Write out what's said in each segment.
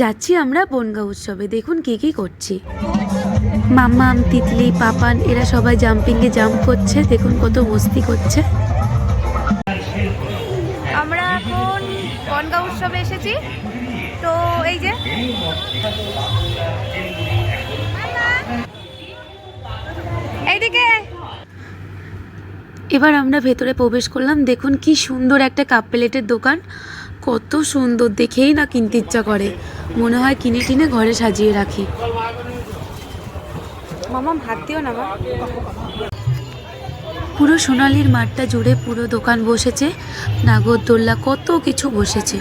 যাচ্ছি আমরা বনগা উৎসবে দেখুন কে কী করছি। মাম্মাম তিতলি পাপান এরা সবাই জাম্পিংয়ে জাম্প করছে দেখুন কত মস্তি করছে। আমরা এখন বনগাঁ উৎসবে এসেছি। তো এই যে এইদিকে। এবার আমরা ভেতরে প্রবেশ করলাম দেখুন কি সুন্দর একটা কাপ প্লেটের দোকান। কত সুন্দর দেখেই না কিনতে ইচ্ছা করে। মনে হয় কিনে টিনে ঘরে সাজিয়ে রাখি। মামা ভাত দিও না মা। পুরো সোনালির মাঠটা জুড়ে পুরো দোকান বসেছে। নাগরদোল্লা কত কিছু বসেছে।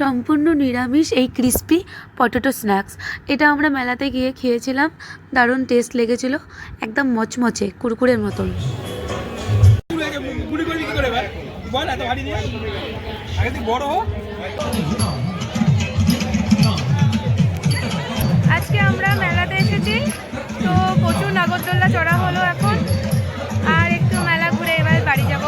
সম্পূর্ণ নিরামিষ এই ক্রিস্পি পটেটো স্ন্যাক্স এটা আমরা মেলাতে গিয়ে খেয়েছিলাম, দারুণ টেস্ট লেগেছিল, একদম মচমচে, কুরকুরের মতন। আজকে আমরা মেলাতে এসেছি, তো প্রচুর নাগরদোল্লা চড়া হলো এখন, আর একটু মেলা ঘুরে এবার বাড়ি যাব।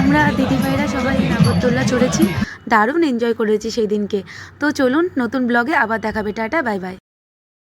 আমরা দিদিভাইরা সবাই নাগরদোল্লা চড়েছি, দারুণ এনজয় করেছি সেই দিনকে। তো চলুন নতুন ব্লগে আবার দেখাবে। Tata bye bye